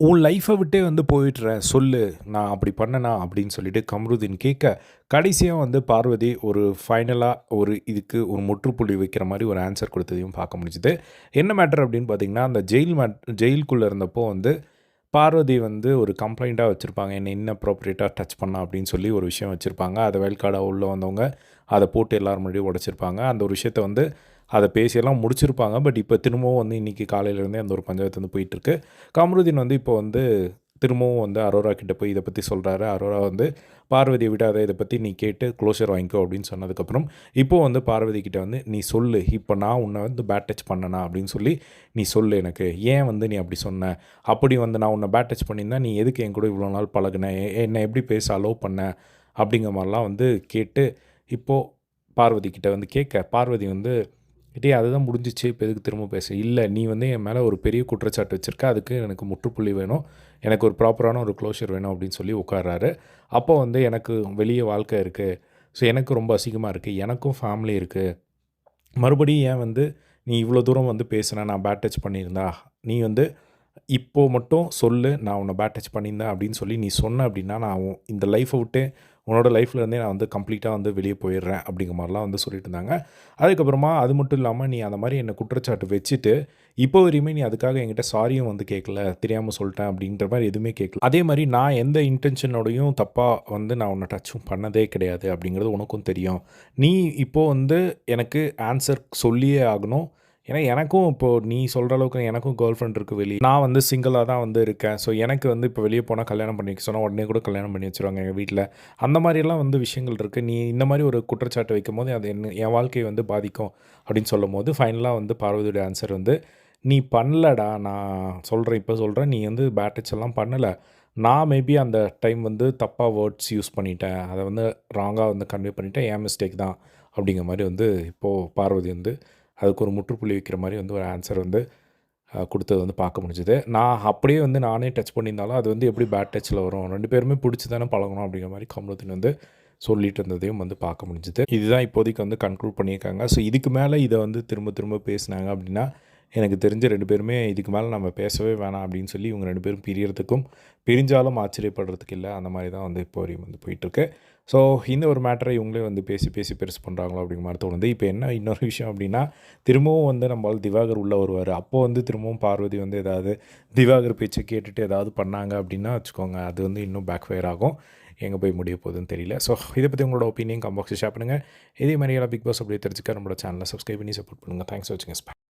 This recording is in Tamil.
உன் லைஃப்பை விட்டே வந்து போயிட்டுற சொல்லு நான் அப்படி பண்ணனா அப்படின்னு சொல்லிட்டு கம்ருதீன் கேட்க கடைசியாக வந்து பார்வதி ஒரு ஃபைனலாக ஒரு இதுக்கு ஒரு முற்றுப்புள்ளி வைக்கிற மாதிரி ஒரு ஆன்சர் கொடுத்ததையும் பார்க்க முடிஞ்சுது. என்ன மேட்டர் அப்படின்னு பார்த்தீங்கன்னா அந்த ஜெயில் மேட் ஜெயிலுக்குள்ளே இருந்தப்போ வந்து பார்வதி வந்து ஒரு கம்ப்ளைண்ட்டாக வச்சுருப்பாங்க. என்ன இன்னப்ரோப்ரியேட்டாக டச் பண்ணா அப்படின்னு சொல்லி ஒரு விஷயம் வச்சுருப்பாங்க. அதை வேல்காடாக உள்ளே வந்தவங்க அதை போட்டு எல்லாரும் முன்னாடியும் உடச்சிருப்பாங்க. அந்த ஒரு விஷயத்தை வந்து அதை பேசியெல்லாம் முடிச்சிருப்பாங்க. பட் இப்போ திரும்பவும் வந்து இன்றைக்கி காலையிலேருந்தே அந்த ஒரு பஞ்சாயத்து வந்து போயிட்டுருக்கு. கமருதீன் வந்து இப்போ வந்து திரும்பவும் வந்து அரோரா கிட்டே போய் இதை பற்றி சொல்கிறாரு அரோரா வந்து பார்வதியை விடாத இதை பற்றி நீ கேட்டு க்ளோஷர் வாங்கிக்கோ அப்படின்னு சொன்னதுக்கப்புறம் இப்போது வந்து பார்வதி கிட்ட வந்து நீ சொல்லு. இப்போ நான் உன்னை வந்து பேட் டச் பண்ணனா? அப்படின்னு சொல்லி நீ சொல்லு எனக்கு. ஏன் வந்து நீ அப்படி சொன்ன? அப்படி வந்து நான் உன்னை பேட் டச் பண்ணியிருந்தா நீ எதுக்கு என் கூட இவ்வளோ நாள் பழகுன? என்னை எப்படி பேச அலோவ் பண்ண? அப்படிங்கிற மாதிரிலாம் வந்து கேட்டு இப்போது பார்வதி கிட்ட வந்து கேட்க பார்வதி வந்து டேய் அதுதான் முடிஞ்சிச்சு. இப்போ எதுக்கு திரும்ப பேச? இல்லை நீ வந்து என் மேலே ஒரு பெரிய குற்றச்சாட்டு வச்சுருக்க. அதுக்கு எனக்கு முற்றுப்புள்ளி வேணும். எனக்கு ஒரு ப்ராப்பரான ஒரு க்ளோஷர் வேணும் அப்படின்னு சொல்லி உட்காராரு அப்போ வந்து எனக்கு வெளியே வாழ்க்கை இருக்குது ஸோ எனக்கு ரொம்ப அசிங்கமாக இருக்குது எனக்கும் ஃபேமிலி இருக்குது மறுபடியும் ஏன் வந்து நீ இவ்வளோ தூரம் வந்து பேசுன? நான் பேட் டச் பண்ணியிருந்தா. நீ வந்து இப்போது மட்டும் சொல்லு நான் உன்னை பேட் டச் பண்ணியிருந்தேன் அப்படின்னு சொல்லி நீ சொன்ன அப்படின்னா நான் இந்த லைஃப்பை விட்டு உன்னோட லைஃப்லேருந்தே நான் வந்து கம்ப்ளீட்டாக வந்து வெளியே போயிடுறேன் அப்படிங்கிற மாதிரிலாம் வந்து சொல்லிட்டு இருந்தாங்க. அதுக்கப்புறமா அது மட்டும் இல்லாமல் நீ அந்த மாதிரி என்னை குற்றச்சாட்டு வச்சுட்டு இப்போ வரையுமே நீ அதுக்காக என்கிட்ட சாரியும் வந்து கேட்கல தெரியாமல் சொல்லிட்டேன் அப்படின்ற மாதிரி எதுவுமே கேட்கல. அதே மாதிரி நான் எந்த இன்டென்ஷனோடையும் தப்பாக வந்து நான் உன்னை டச்சும் பண்ணதே கிடையாது அப்படிங்கிறது உனக்கும் தெரியும். நீ இப்போது வந்து எனக்கு ஆன்சர் சொல்லியே ஆகணும். ஏன்னா எனக்கும் இப்போது நீ சொல்கிற அளவுக்கு எனக்கும் கேர்ள் ஃப்ரெண்ட் இருக்குது வெளியே. நான் வந்து சிங்கிளாக தான் வந்து இருக்கேன். ஸோ எனக்கு வந்து இப்போ வெளியே போனால் கல்யாணம் பண்ணி வைக்க சொன்னால் உடனே கூட கல்யாணம் பண்ணி வச்சுருவாங்க எங்கள் வீட்டில் அந்த மாதிரிலாம் வந்து விஷயங்கள் இருக்குது நீ இந்த மாதிரி ஒரு குற்றச்சாட்டு வைக்கும் போது அது என்ன என் வாழ்க்கையை வந்து பாதிக்கும் அப்படின்னு சொல்லும் போது ஃபைனலாக வந்து பார்வதியோட ஆன்சர் வந்து நீ பண்ணலடா நான் சொல்கிறேன் இப்போ சொல்கிறேன் நீ வந்து பேட்டச் எல்லாம் பண்ணலை. நான் மேபி அந்த டைம் வந்து தப்பாக வேர்ட்ஸ் யூஸ் பண்ணிட்டேன். அதை வந்து ராங்காக வந்து கன்வே பண்ணிட்டேன். என் மிஸ்டேக் தான். அப்படிங்கிற மாதிரி வந்து இப்போது பார்வதி வந்து அதுக்கு ஒரு முற்றுப்புள்ளி வைக்கிற மாதிரி வந்து ஒரு ஆன்சர் வந்து கொடுத்தது வந்து பார்க்க முடிஞ்சுது. நான் அப்படியே வந்து நானே டச் பண்ணியிருந்தாலும் அது வந்து எப்படி பேட் டச்சில் வரும் ரெண்டு பேருமே பிடிச்சி தானே பழகணும் அப்படிங்கிற மாதிரி கமலத்தின் வந்து சொல்லிட்டு இருந்ததையும் வந்து பார்க்க முடிஞ்சுது. இதுதான் இப்போதைக்கு வந்து கன்க்ளூட் பண்ணியிருக்காங்க. ஸோ இதுக்கு மேலே இதை வந்து திரும்ப திரும்ப பேசினாங்க அப்படின்னா எனக்கு தெரிஞ்ச ரெண்டு பேருமே இதுக்கு மேலே நம்ம பேசவே வேணாம் அப்படின்னு சொல்லி இவங்க ரெண்டு பேரும் பிரியறதுக்கும் பிரிஞ்சாலும் ஆச்சரியப்படுறதுக்கு இல்லை. அந்த மாதிரி தான் வந்து இப்போ வரையும் வந்து போயிட்டுருக்கு. ஸோ இந்த ஒரு மேட்டரை இவங்களே வந்து பேசி பேசி பெருசு பண்ணுறாங்களோ அப்படிங்கிற மாதிரி தோணுது. இப்போ என்ன இன்னொரு விஷயம் அப்படின்னா திரும்பவும் வந்து நம்மளால் திவாகர் உள்ளே வருவார். அப்போது வந்து திரும்பவும் பார்வதி வந்து ஏதாவது திவாகர் பேச்சை கேட்டுட்டு ஏதாவது பண்ணாங்க அப்படின்னா வச்சுக்கோங்க அது வந்து இன்னும் பேக் ஃபயர் ஆகும். எங்கே போய் முடிய போகுதுன்னு தெரியல. ஸோ இதை பற்றி உங்களோட ஒப்பீனியன் கம்பாக்ஸ் ஷேர் பண்ணுங்கள் இதே மாதிரியான பிக் பாஸ் அப்படியே தெரிஞ்சுக்க நம்மளோட சேனலை சப்ஸ்கிரைப் பண்ணி சப்போர்ட் பண்ணுங்கள் தேங்க்ஸ் வச்சுங்க